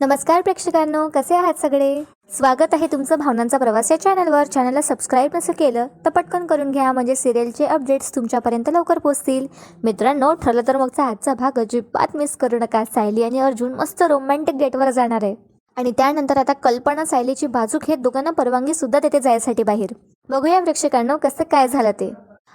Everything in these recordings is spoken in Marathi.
नमस्कार प्रेक्षकांनो कसे आहात सगळे? स्वागत आहे तुमचं भावनांचा प्रवास या चॅनलवर चॅनलला सबस्क्राईब नसेल केलं तर पटकन करून घ्या म्हणजे सिरियलचे अपडेट्स तुमच्यापर्यंत लवकर पोहोचतील. मित्रांनो ठरलं तर मगचा आजचा भाग अजिबात मिस करू नका. सायली आणि अर्जुन मस्त रोमॅन्टिक डेटवर जाणार आहे. आणि त्यानंतर आता कल्पना सायलीची बाजूक हे दोघांना परवानगी सुद्धा देते जायसाठी बाहेर. बघूया प्रेक्षकांनो कसं काय झालं ते.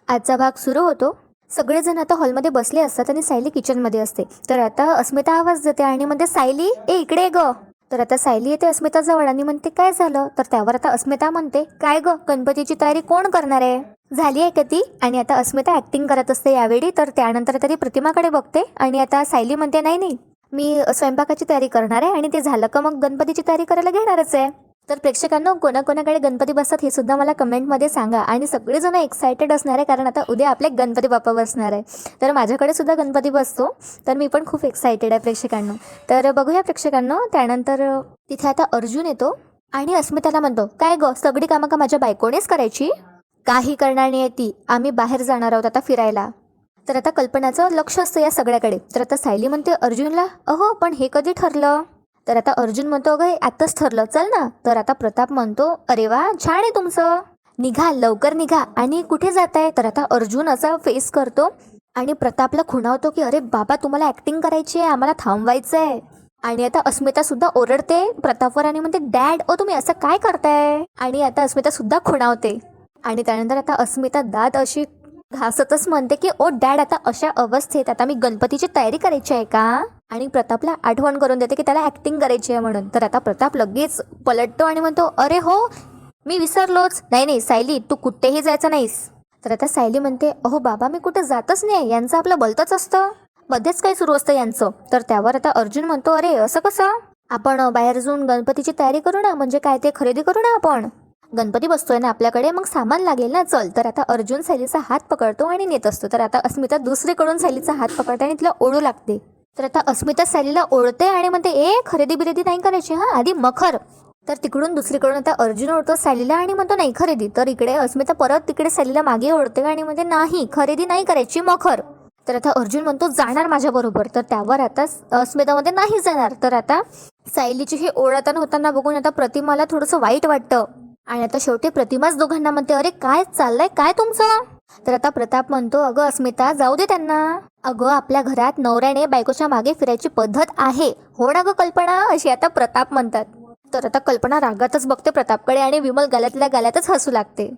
आजचा भाग सुरू होतो. सगळेजण आता हॉलमध्ये बसले असतात आणि सायली किचनमध्ये असते. तर आता अस्मिता आवाज देते आणि म्हणते सायली ए इकडे ग. तर आता सायली येते अस्मिता जवळ आणि म्हणते काय झालं? तर त्यावर आता अस्मिता म्हणते काय ग गणपतीची तयारी कोण करणार आहे? झाली आहे का ती आणि आता अस्मिता ऍक्टिंग करत असते यावेळी तर त्यानंतर तरी प्रतिमाकडे बघते आणि आता सायली म्हणते नाही नाही मी स्वयंपाकाची तयारी करणार आहे आणि ते झालं का मग गणपतीची तयारी करायला घेणारच आहे. तर प्रेक्षकांना कोणाकोणाकडे गणपती बसतात हे सुद्धा मला कमेंटमध्ये सांगा. आणि सगळेजण एक्सायटेड असणार आहे कारण आता उद्या आपले गणपती बाप्पा बसणार आहे. तर माझ्याकडे सुद्धा गणपती बसतो. तर मी पण खूप एक्सायटेड आहे प्रेक्षकांना. तर बघूया प्रेक्षकांना त्यानंतर तिथे आता अर्जुन येतो आणि अस्मिताला म्हणतो काय ग सगळी कामं का माझ्या बायकोनेच करायची? काही करणार नाही ती. आम्ही बाहेर जाणार आहोत आता फिरायला. तर आता कल्पनाचं लक्ष असतं या सगळ्याकडे. तर आता सायली म्हणते अर्जुनला अहो पण हे कधी ठरलं? तर आता अर्जुन म्हणतो अगं हे आत्ताच ठरलं. चल ना. तर आता प्रताप म्हणतो अरे वा छान आहे तुमचं. निघा लवकर निघा. आणि कुठे जात आहे तर आता अर्जुन असा फेस करतो आणि प्रतापला खुणावतो की अरे बाबा तुम्हाला ऍक्टिंग करायची आहे. आम्हाला थांबवायचं आहे आणि आता अस्मिता सुद्धा ओरडते. प्रतापवर आणि म्हणते डॅड ओ तुम्ही असं काय करताय? आणि आता अस्मिता सुद्धा खुणावते. आणि त्यानंतर आता अस्मिता दाद अशी घासतच म्हणते की ओ डॅड आता अशा अवस्थेत आता मी गणपतीची तयारी करायची आहे का? आणि प्रतापला आठवण करून देते की त्याला ऍक्टिंग करायची आहे म्हणून. तर आता प्रताप लगेच पलटतो आणि म्हणतो अरे हो मी विसरलोच. नाही नाही सायली तू कुठेही जायचं नाहीस. तर आता सायली म्हणते अहो बाबा मी कुठे जातच नाही यांचं आपलं बलतच असतं. मध्येच काही सुरू असतं यांचं. तर त्यावर आता अर्जुन म्हणतो अरे असं कसं? आपण बाहेर जाऊन गणपतीची तयारी करू ना म्हणजे काय ते खरेदी करू ना आपण? गणपती बसतोय ना आपल्याकडे मग सामान लागेल ना? चल तर आता अर्जुन सैलीचा हात पकडतो आणि नेत असतो. तर आता अस्मिता दुसरीकडून सैलीचा हात पकडते आणि तिला ओढू लागते. तर आता अस्मिता सैलीला ओढते आणि म्हणते ए खरेदी बिरेदी नाही करायची हा? आधी मखर. तर तिकडून दुसरीकडून आता अर्जुन ओढतो सॅलीला आणि म्हणतो नाही खरेदी. तर इकडे अस्मिता परत तिकडे सॅलीला मागे ओढते आणि म्हणते नाही खरेदी नाही करायची मखर. तर आता अर्जुन म्हणतो जाणार माझ्याबरोबर तर त्यावर आता अस्मितामध्ये नाही जाणार. तर आता सायलीची हे ओढताना होताना बघून आता प्रतिमाला थोडंसं वाईट वाटतं. आणि आता शेवटी प्रतिमाच दोघांना म्हणते अरे काय चाललंय? काय तुमचं? तर आता प्रताप म्हणतो अगं अस्मिता जाऊ दे त्यांना. अगं आपल्या घरात नवऱ्याने बायकोच्या मागे फिरायची पद्धत आहे. हो ना गं कल्पना? अशी आता प्रताप म्हणतात. तर आता कल्पना रागातच बघते प्रतापकडे आणि विमल गाल्यातल्या गाल्यातच हसू लागते.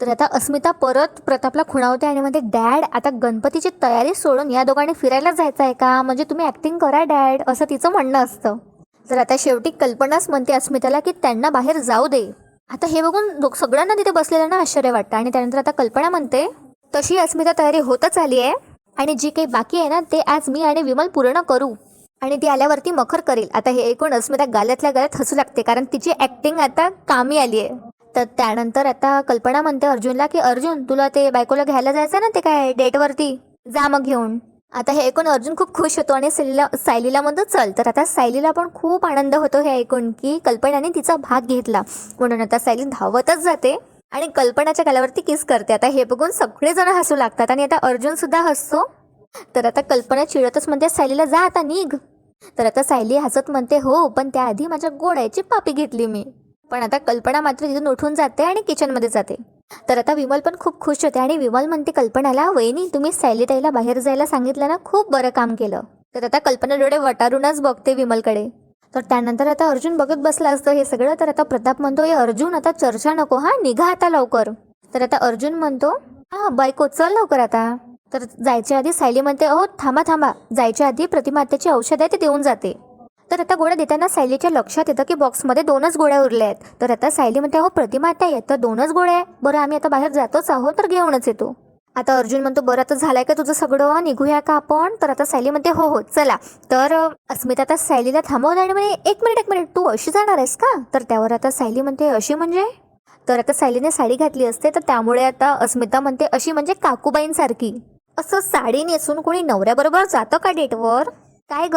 तर आता अस्मिता परत प्रतापला खुणावते आणि म्हणते डॅड आता गणपतीची तयारी सोडून या दोघांनी फिरायला जायचं आहे का? म्हणजे तुम्ही ऍक्टिंग करा डॅड. असं तिचं म्हणणं असतं. तर आता शेवटी कल्पनाच म्हणते अस्मिताला की त्यांना बाहेर जाऊ दे. आता हे बघून लोक सगळ्यांना तिथे बसलेल्यांना आश्चर्य वाटतं. आणि त्यानंतर आता कल्पना म्हणते तशी अस्मिता तयारी होतच आली आहे आणि जी काही बाकी आहे ना ते आज मी आणि विमल पूर्ण करू आणि ती आल्यावरती मखर करेल. आता हे ऐकून अस्मिता गाल्यातल्या गाल्यात हसू लागते कारण तिची ऍक्टिंग आता कामी आली आहे. तर त्यानंतर आता कल्पना म्हणते अर्जुनला की अर्जुन तुला ते बायकोला घ्यायला जायचं ना ते काय डेटवरती? जा मग घेऊन. आता हे ऐकून अर्जुन खूप खुश होतो आणि सायलीला सायलीला म्हणतो चल तर आता सायलीला पण खूप आनंद होतो हे ऐकून की कल्पनाने तिचा भाग घेतला. म्हणून आता सायली धावतच जाते आणि कल्पनाच्या गालावरती किस करते. आता हे बघून सगळेजण हसू लागतात आणि आता अर्जुन सुद्धा हसतो. तर आता कल्पना चिडतच म्हणते सायलीला जा आता निघ. तर आता सायली हसत म्हणते हो पण त्याआधी माझ्या गोड्याची पापी घेतली मी. पण आता कल्पना मात्र तिथून उठून जाते आणि किचनमध्ये जाते. तर आता विमल पण खूप खुश होते आणि विमल म्हणते कल्पनाला वहिनी तुम्ही सॅलिटाईला बाहेर जायला सांगितलं ना खूप बरं काम केलं. तर आता कल्पना डोळे वटारूनच बघते विमलकडे. तर त्यानंतर आता अर्जुन बघत बसला असतं हे सगळं. तर आता प्रताप म्हणतो ए अर्जुन आता चर्चा नको हा निघा आता लवकर. तर आता अर्जुन म्हणतो हा बायको चल लवकर आता. तर जायच्या आधी सायली म्हणते अहो थांबा थांबा. जायच्या आधी प्रतिमात्याची औषध आहे ते देऊन जाते. तर आता गोळ्या देताना सायलीच्या लक्षात येतं की बॉक्समध्ये दोनच गोळ्या उरल्या आहेत. तर आता सायली म्हणते हो प्रतिमा आता येत तर दोनच गोळ्या आहे बरं आम्ही आता बाहेर जातोच आहोत तर घेऊनच येतो. आता अर्जुन म्हणतो बरं आता झालंय का तुझं सगळं? निघूया का आपण? तर आता सायली म्हणते हो हो चला. तर अस्मिता आता सायलीला थांबवलं आणि म्हणे एक मिनिट एक मिनिट तू अशी जाणार आहेस का? तर त्यावर आता सायली म्हणते अशी म्हणजे? तर आता सायलीने साडी घातली असते तर त्यामुळे आता अस्मिता म्हणते अशी म्हणजे काकूबाईंसारखी. असं साडी नेसून कोणी नवऱ्याबरोबर जातं का डेटवर? काय ग?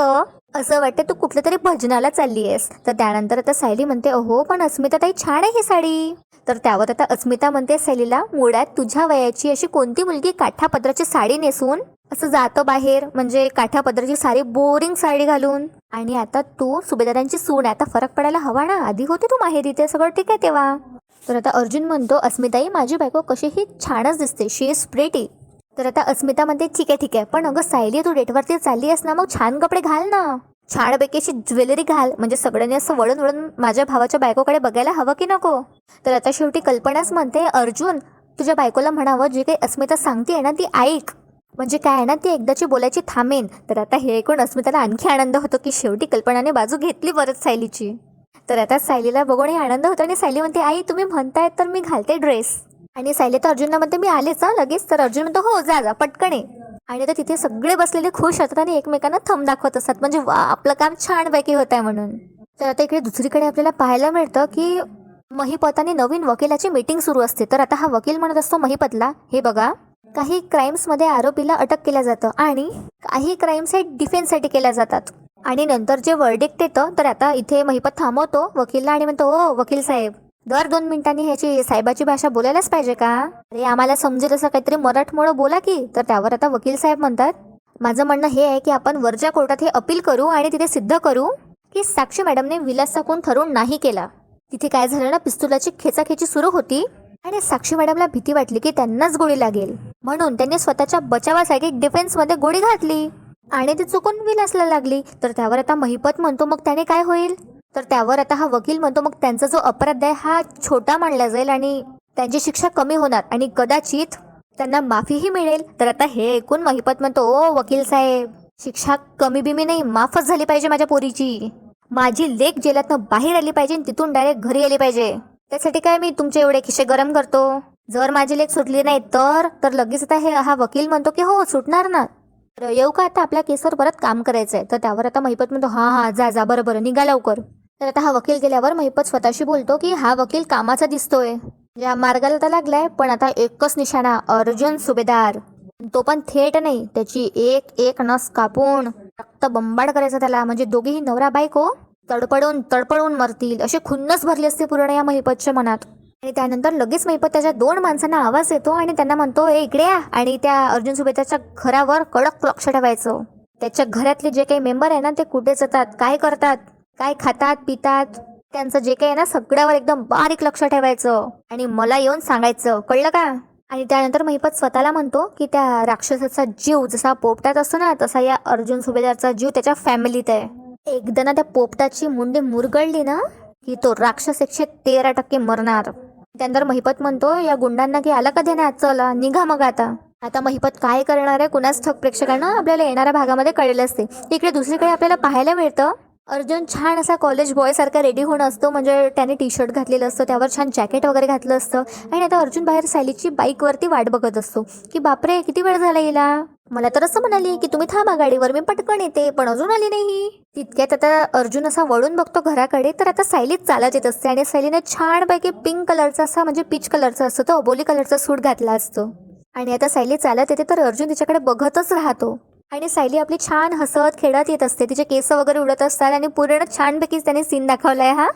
असं वाटतं तू कुठल्या तरी भजनाला चालली आहेस. तर त्यानंतर आता सायली म्हणते अहो पण अस्मिता ताई छान आहे ही साडी. तर त्यावर आता अस्मिता म्हणते सायलीला मुळात तुझ्या वयाची अशी कोणती मुलगी काठापत्राची साडी नेसून असं जातं बाहेर? म्हणजे काठ्या पदराची सारी बोरिंग साडी घालून? आणि आता तू सुभेदारांची सून आहे आता फरक पडायला हवा ना? आधी होती तू माहेरी ते सगळं ठीक आहे तेव्हा? तर आता अर्जुन म्हणतो अस्मिताई माझी बायको कशीही छानच दिसते. शी इज प्रेटी तर आता अस्मिता म्हणते ठीक आहे ठीक आहे. पण अगं सायली तू डेटवरती चालली आहेस ना मग छान कपडे घाल ना. छानपैकी अशी ज्वेलरी घाल. म्हणजे सगळ्यांनी असं वळून वळून माझ्या भावाच्या बायकोकडे बघायला हवं की नको? तर आता शेवटी कल्पनाच म्हणते अर्जुन तुझ्या बायकोला म्हणावं जे काही अस्मिता सांगते ना ती ऐक. म्हणजे काय आहे ना ती एकदाची बोलायची थांबेन. तर आता हे ऐकून अस्मिताला आणखी आनंद होतो की शेवटी कल्पनाने बाजू घेतली परत सायलीची. तर आता सायलीला बघूनही आनंद होतो आणि सायली म्हणते आई तुम्ही म्हणतायत तर मी घालते ड्रेस. आणि सायली तर अर्जुनला म्हणते मी आलेच हा लगेच. तर अर्जुन म्हणतो हो जा जा पटकन आहे आणि आता तिथे सगळे बसलेले खुश असतात आणि एकमेकांना थंब दाखवत असतात. म्हणजे वा आपलं काम छानपैकी होत आहे म्हणून. तर आता इकडे दुसरीकडे आपल्याला पाहायला मिळतं की महिपताने नवीन वकिलाची मीटिंग सुरू असते. तर आता हा वकील म्हणत असतो महिपतला हे बघा काही क्राईम्समध्ये आरोपीला अटक केल्या जातं आणि काही क्राईम्स हे डिफेन्ससाठी केल्या जातात. आणि नंतर जे वर्डिक्ट येतं तर आता इथे महिपत थांबवतो वकीलला आणि म्हणतो ओ वकील साहेब दर दोन मिनिटांनी ह्याची साहेबाची भाषा बोलायलाच पाहिजे का? अरे आम्हाला समजेल असं काहीतरी मराठमोळं बोला की. तर त्यावर आता वकील साहेब म्हणतात माझं म्हणणं हे आहे की आपण वरच्या कोर्टात हे अपील करू आणि तिथे सिद्ध करू. की साक्षी मॅडमने विलासचा खून ठरवून नाही केला. तिथे काय झालं ना पिस्तुलाची खेचाखेची सुरू होती आणि साक्षी मॅडमला भीती वाटली की त्यांनाच गोळी लागेल. म्हणून त्यांनी स्वतःच्या बचावासाठी डिफेन्समध्ये गोळी घातली आणि ती चुकून विलासला लागली. तर त्यावर आता महिपत म्हणतो मग त्याने काय होईल? तर त्यावर आता हा वकील म्हणतो मग त्यांचा जो अपराध आहे हा छोटा मानला जाईल आणि त्यांची शिक्षा कमी होणार आणि कदाचित त्यांना माफीही मिळेल. तर आता हे ऐकून महिपत म्हणतो ओ वकील साहेब शिक्षा कमी बिमी नाही माफच झाली पाहिजे माझ्या पोरीची. माझी लेख जेलातनं बाहेर आली पाहिजे आणि तिथून डायरेक्ट घरी आली पाहिजे. त्यासाठी काय मी तुमचे एवढे खिशे गरम करतो? जर माझी लेख सुटली नाही तर तर लगेच आता हे हा वकील म्हणतो की हो सुटणार ना. तर येऊ का आता आपल्या केसवर परत काम करायचंय? तर त्यावर आता महिपत म्हणतो हा हा जा जा बरं बरं निघा लवकर. तर आता हा वकील गेल्यावर महिपत स्वतःशी बोलतो की हा वकील कामाचा दिसतोय. या मार्गाला तर लागलाय पण आता एकच निशाणा अर्जुन सुभेदार. तो पण थेट नाही त्याची एक एक नस कापून रक्त बंबाड करायचा त्याला. म्हणजे दोघेही नवरा बायको तडपडून तडपडून मरतील. असे खुन्नस भरली असते पूर्ण या महिपतच्या मनात. आणि त्यानंतर लगेच महिपत त्याच्या दोन माणसांना आवाज येतो आणि त्यांना म्हणतो ए इकडे या. आणि त्या अर्जुन सुभेदारच्या घरावर कडक लक्ष ठेवायचं. त्याच्या घरातले जे काही मेंबर आहे ना ते कुठे जातात काय करतात? काय खातात पितात त्यांचं जे काही आहे ना सगळ्यावर एकदम बारीक लक्ष ठेवायचं आणि मला येऊन सांगायचं. कळलं का? आणि त्यानंतर महिपत स्वतःला म्हणतो की त्या राक्षसाचा जीव जसा पोपटात असतो ना तसा या अर्जुन सुभेदारचा जीव त्याच्या फॅमिलीत आहे. एकदा ना त्या पोपटाची मुंडी मुरगळली ना की तो राक्षस एकशे तेरा टक्के मरणार. त्यानंतर महिपत म्हणतो या गुंडांना की आला का देण्यात चला निघा मग आता. आता महिपत काय करणार आहे कुणाच ठक प्रेक्षकांना आपल्याला येणाऱ्या भागामध्ये कळलं असते इकडे दुसरीकडे आपल्याला पाहायला मिळतं अर्जुन छान असा कॉलेज बॉय सारखा रेडी होणं असतो. म्हणजे त्याने टी शर्ट घातलेलं असतं त्यावर छान जॅकेट वगैरे घातलं असतं. आणि आता अर्जुन बाहेर सायलीची बाईकवरती वाट बघत असतो. की बापरे किती वेळ झाला येला? मला तर असं म्हणाली की तुम्ही थांबा गाडीवर मी पटकन येते. पण अजून आली नाही. तितक्यात आता अर्जुन असा वळून बघतो घराकडे. तर आता सायलीच चालत येत असते आणि सायलीने छानपैकी पिंक कलरचा असा म्हणजे पीच कलरचा असतो तो अबोली कलरचा सूट घातला असतो. आणि आता सायली चालत येते तर अर्जुन तिच्याकडे बघतच राहतो. आणि सायली आपली छान हसत खेळत येत असते. तिचे केस वगैरे उडत असतात आणि पूर्ण छानपैकी त्याने सीन दाखवलाय हा.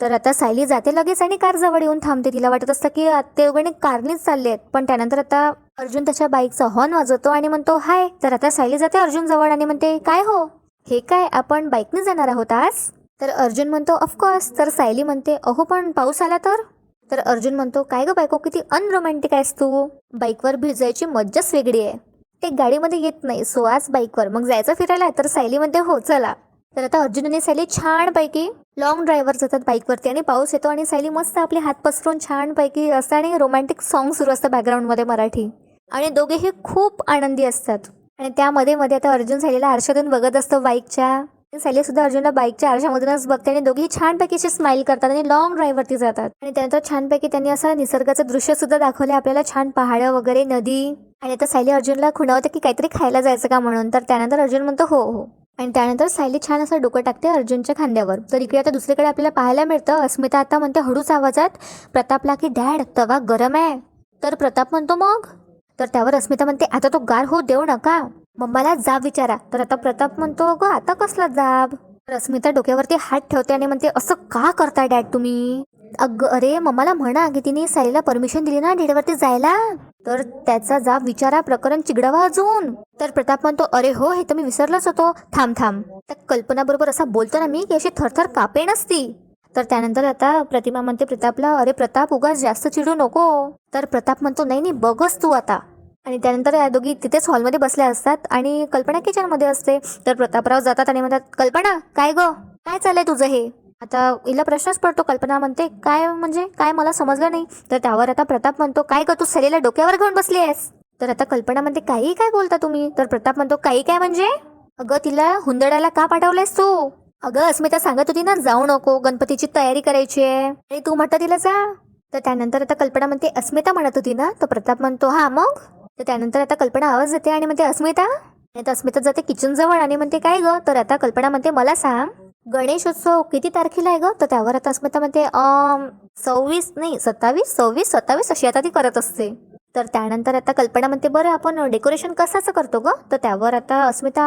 तर आता सायली जाते लगेच आणि कार जवळ येऊन थांबते. तिला वाटत असतं की ते दोघांनी कारनीच चालले आहेत. पण त्यानंतर आता अर्जुन त्याच्या बाईकचा हॉर्न वाजवतो आणि म्हणतो हाय. तर आता सायली जाते अर्जुन जवळ आणि म्हणते काय हो? हे काय? आपण बाईकने जाणार आहोत आज? तर अर्जुन म्हणतो ऑफकोर्स तर सायली म्हणते अहो पण पाऊस आला तर? तर अर्जुन म्हणतो काय गं बायको किती अनरोमॅन्टिक आहेस तू. बाईकवर भिजायची मज्जाच वेगळी आहे. ते गाडीमध्ये येत नाही. सो आज बाईकवर. मग जायचं फिरायला? तर सायली म्हणते हो चला. तर आता अर्जुन आणि सायली छानपैकी लॉंग ड्रायव्हर जातात बाईकवरती आणि पाऊस येतो आणि सायली मस्त आपले हात पसरून छानपैकी असतं आणि रोमॅन्टिक सॉन्ग सुरू असतं बॅकग्राऊंडमध्ये मराठी. आणि दोघेही खूप आनंदी असतात. आणि त्यामध्ये मध्ये आता अर्जुन सायलीला आरशातून बघत असतो बाईकच्या. सैली सुद्धा अर्जुनला बाईकच्या आरशामधूनच बघते आणि दोघेही छानपैकी असे स्माईल करतात आणि लॉंग ड्राईव्हवरती जातात. आणि त्यानंतर छानपैकी त्यांनी असं निसर्गाचं दृश्य सुद्धा दाखवले आपल्याला छान पहाडं वगैरे नदी. आणि आता सायली अर्जुनला खुणावतं की काहीतरी खायला जायचं का म्हणून. तर त्यानंतर अर्जुन म्हणतो हो हो. आणि त्यानंतर सायली छान असं डोकं टाकते अर्जुनच्या खांद्यावर. तर इकडे आता दुसरीकडे आपल्याला पाहायला मिळतं अस्मिता आता म्हणते हळूच आवाजात प्रतापला की डॅड तवा गरम आहे. तर प्रताप म्हणतो मग? तर त्यावर अस्मिता म्हणते आता तो गार हो देऊ नका. मम्माला जाब विचारा. तर आता प्रताप म्हणतो ग आता कसला जाब? रश्मिता डोक्यावरती हात ठेवते आणि म्हणते असं का करताय डॅड तुम्ही? अग अरे मम्माला म्हणा की तिने साईला परमिशन दिली ना डेडवरती जायला. तर त्याचा जाब विचारा प्रकरण चिघडावा अजून. तर प्रताप म्हणतो अरे हो हे तर मी विसरलोच होतो. थांब थांब. त्या कल्पनाबरोबर असा बोलतो ना मी की अशी थरथर कापे नसती. तर त्यानंतर आता प्रतिमा म्हणते प्रतापला अरे प्रताप उगाच जास्त चिडू नको. तर प्रताप म्हणतो नाही नाही बघच तू आता. आणि त्यानंतर या दोघी तिथेच हॉलमध्ये बसल्या असतात आणि कल्पना किचनमध्ये असते. तर प्रतापराव जातात आणि म्हणतात कल्पना काय गो? काय चाललंय तुझं हे? आता हिला प्रश्नच पडतो. कल्पना म्हणते काय म्हणजे? काय मला समजलं नाही. तर त्यावर आता प्रताप म्हणतो काय ग तू सलीला डोक्यावर घेऊन बसली आहेस तर आता कल्पना म्हणते काही काय बोलता तुम्ही? तर प्रताप म्हणतो काही काय म्हणजे? अगं तिला हुंदडाला का पाठवलंयस तू? अगं अस्मिता सांगत होती ना जाऊ नको गणपतीची तयारी करायची आहे. आणि तू म्हटलं तिला जा. तर त्यानंतर आता कल्पना म्हणते अस्मिता म्हणत होती ना? तर प्रताप म्हणतो हा मग? तर त्यानंतर आता कल्पना आवाज देते आणि म्हणते अस्मिता? नाही आता अस्मिता जाते किचन जवळ आणि म्हणते काय ग? तर आता कल्पना म्हणते मला सांग गणेशोत्सव किती तारखेला आहे ग? तर त्यावर आता अस्मिता म्हणते सव्वीस नाही सत्तावीस सव्वीस सत्तावीस अशी आता ती करत असते. तर त्यानंतर आता कल्पना म्हणते बरं आपण डेकोरेशन कसाचं करतो ग? तर त्यावर आता अस्मिता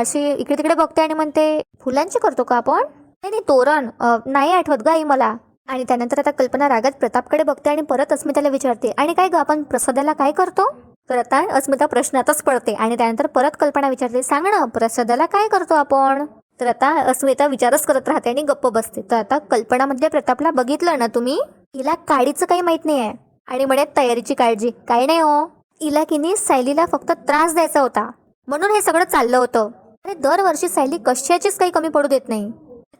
अशी इकडे तिकडे बघते आणि म्हणते फुलांची करतो का आपण? नाही नाही तोरण नाही आठवत ग आई मला. आणि त्यानंतर आता कल्पना रागात प्रतापकडे बघते आणि परत अस्मिताला विचारते आणि काय ग आपण प्रसादाला काय करतो? तर आता अस्मिता प्रश्नातच पडते. आणि त्यानंतर परत कल्पना विचारते सांग ना प्रसादाला काय करतो आपण? तर आता अस्मिता विचारच करत राहते आणि गप्प बसते. तर आता कल्पनामध्ये प्रतापला बघितलं ना तुम्ही हिला काडीचं काही माहीत नाही आहे आणि म्हणे तयारीची काळजी. काही नाही हो. हिला किनी सायलीला फक्त त्रास द्यायचा होता. म्हणून हे सगळं चाललं होतं. आणि दरवर्षी सायली कशाचीच काही कमी पडू देत नाही.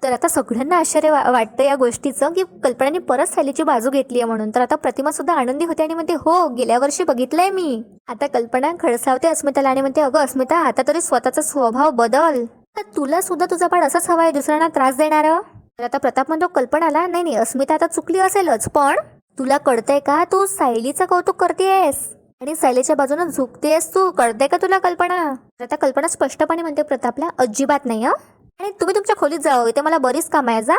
तर आता सगळ्यांना आश्चर्य वा- वाटतं या गोष्टीचं की कल्पनाने परत सायलीची बाजू घेतली आहे म्हणून. तर आता प्रतिमा सुद्धा आनंदी होते आणि म्हणते हो गेल्या वर्षी बघितलंय मी. आता कल्पना खडसावते अस्मिताला आणि म्हणते अगं अस्मिता आता तरी स्वतःचा स्वभाव बदल. तर तुला सुद्धा तुझा पाड असाच हवा आहे दुसऱ्यांना त्रास देणार? तर आता प्रताप म्हणतो कल्पनाला नाही नाही अस्मिता आता चुकली असेलच पण तुला कळतंय का? तू सायलीचं कौतुक करतेयस. आणि सायलीच्या बाजूने झुकतेस तू कळते का तुला कल्पना? तर आता कल्पना स्पष्टपणे म्हणते प्रतापला अजिबात नाही हं. आणि तुम्ही तुमच्या खोलीत जावं इथे मला बरीच काम आहे जा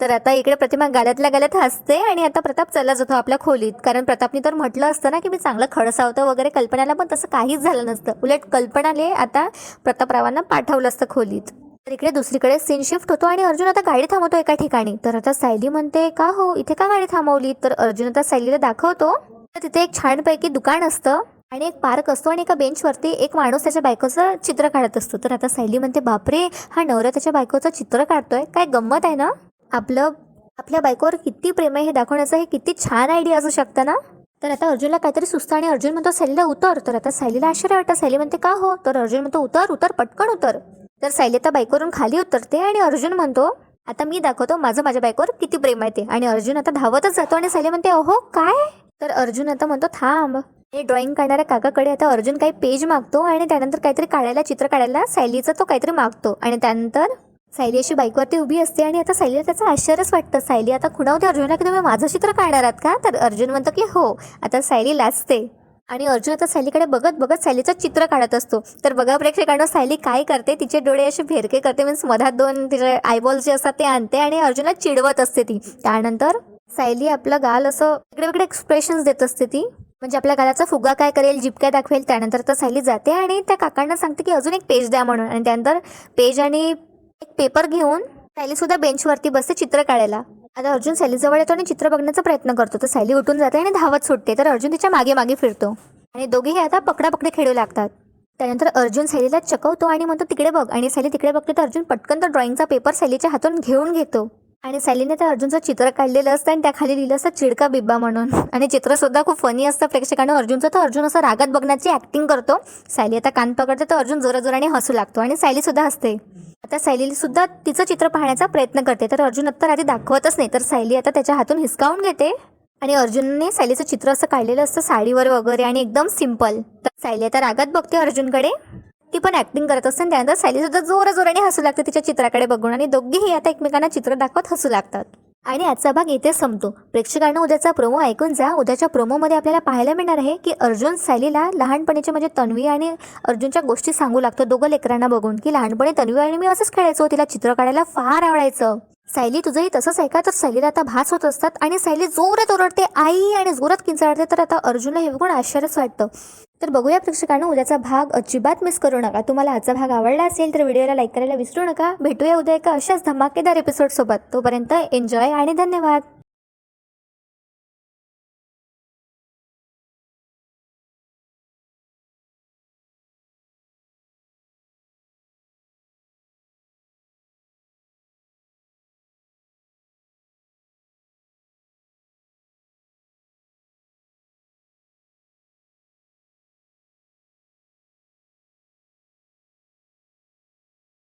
तर आता इकडे प्रतिमा गाल्यातल्या गाल्यात हसते आणि आता प्रताप चालला जातो आपल्या खोलीत. कारण प्रतापने तर म्हटलं असतं ना की मी चांगलं खडसावतं वगैरे कल्पनाला पण तसं काहीच झालं नसतं. उलट कल्पनाले आता प्रतापरावांना पाठवलं असतं खोलीत. तर इकडे दुसरीकडे सीन शिफ्ट होतो आणि अर्जुन आता गाडी थांबवतो एका ठिकाणी. तर आता सायली म्हणते का हो इथे का गाडी थांबवली तर अर्जुन आता सायलीला दाखवतो. तर तिथे एक छानपैकी दुकान असतं. आणि एक पार्क असतो आणि एका बेंचवरती एक माणूस त्याच्या बायकोचं चित्र काढत असतो. तर आता सायली म्हणते बापरे हा नवरा त्याच्या बायकोचं चित्र काढतोय? काय गंमत आहे ना? आपलं आपल्या बायकोवर किती प्रेम आहे हे दाखवण्याचं हे किती छान आयडिया असू शकतं ना? तर आता अर्जुनला काहीतरी सुचतं आणि अर्जुन म्हणतो सायलीला उतर. तर आता सायलीला आश्चर्य वाटतं. सायली म्हणते का हो? तर अर्जुन म्हणतो उतर उतर पटकन उतर. तर सायली आता बायकोवरून खाली उतरते आणि अर्जुन म्हणतो आता मी दाखवतो माझं माझ्या बायकोवर किती प्रेम आहे ते. आणि अर्जुन आता धावतच जातो आणि सायली म्हणते अहो काय? तर अर्जुन आता म्हणतो थांब. हे ड्रॉइंग काढणाऱ्या काकाकडे आता अर्जुन काही पेज मागतो आणि त्यानंतर काहीतरी काढायला चित्र काढायला सायलीचं तो काहीतरी मागतो. आणि त्यानंतर सायली अशी बाईकवरती उभी असते आणि आता सायलीला त्याचं आश्चर्यच वाटतं. सायली आता खुणावते अर्जुनला की तुम्ही माझं चित्र काढणार आहात का? तर अर्जुन म्हणतो की हो आता सायली लाचते आणि अर्जुन आता सायलीकडे बघत बघत सायलीचं चित्र काढत असतो. तर बघा प्रेक्षकांना सायली काय करते? तिचे डोळे असे भेरके करते मीन्स मधात दोन तिचे आयबॉल जे असतात ते आणते आणि अर्जुनला चिडवत असते ती. त्यानंतर सायली आपलं गाल असं वेगळे वेगळे एक्सप्रेशन्स देत असते ती. म्हणजे आपल्या गालाचा फुगा काय करेल जिप काय दाखवेल त्यानंतर तर सायली जाते आणि त्या काकांना सांगते की अजून एक पेज द्या म्हणून. आणि त्यानंतर पेज आणि एक पेपर घेऊन सायली सुद्धा बेंचवरती बसते चित्र काढायला. आता अर्जुन सायलीजवळ येतो आणि चित्र बघण्याचा प्रयत्न करतो. तर सायली उठून जाते आणि धावत सुटते. तर अर्जुन तिच्यामागे मागे फिरतो. आणि दोघेही आता पकडापकडे खेळू लागतात. त्यानंतर अर्जुन सायलीला चकवतो आणि म्हणतो तिकडे बघ. आणि सायली तिकडे बघते तर अर्जुन पटकन तर ड्रॉइंगचा पेपर सायलीच्या हातून घेऊन घेतो. आणि सॅलीने त्या अर्जुनचं चित्र काढलेलं असतं आणि त्याखाली लिहिलं असतं चिडका बिब्बा म्हणून. आणि चित्र सुद्धा खूप फनी असतं. प्रेक्षकांना अर्जुनचं तर अर्जुन असं रागात बघण्याची ऍक्टिंग करतो. सॅली आता कान पकडते तर अर्जुन जोराजोराने हसू लागतो आणि सॅलीसुद्धा हसते. आता सायली सुद्धा तिचं चित्र पाहण्याचा प्रयत्न करते. तर अर्जुन आता आधी दाखवतच नाही. तर सॅली आता त्याच्या हातून हिसकावून घेते. आणि अर्जुनने सॅलीचं चित्र असं काढलेलं असतं साडीवर वगैरे आणि एकदम सिंपल तर सायली आता रागात बघते अर्जुनकडे. ती पण ऍक्टिंग करत असते. आणि त्यानंतर सायली सुद्धा जोराने हसू लागते तिच्या चित्राकडे बघून. आणि दोघेही आता एकमेकांना चित्र दाखवत हसू लागतात. आणि आजचा भाग इथे संपतो. प्रेक्षकांना उद्याचा प्रोमो ऐकून जा. उद्याच्या प्रोमोमध्ये आपल्याला पाहायला मिळणार आहे की अर्जुन सायलीला लहानपणीचे म्हणजे तन्वी आणि अर्जुनच्या गोष्टी सांगू लागतो. दोघं लेकरांना बघून की लहानपणी तन्वी आणि मी असंच खेळायचो. तिला चित्र काढायला फार आवडायचं. सायली तुझंही तसंच आहे का? तर सायलीला आता भास होत असतात आणि सायली जोरात ओरडते आई आणि जोरात किंचाळते. तर आता अर्जुनला हे बघून आश्चर्यच वाटतं. तर बघूया प्रेक्षकांना उद्याचा भाग अजिबात मिस करू नका. तुम्हाला आजचा भाग आवडला असेल तर व्हिडिओला लाईक करायला विसरू नका. भेटूया उद्या एका अशाच धमाकेदार एपिसोडसोबत तोपर्यंत एन्जॉय आणि धन्यवाद.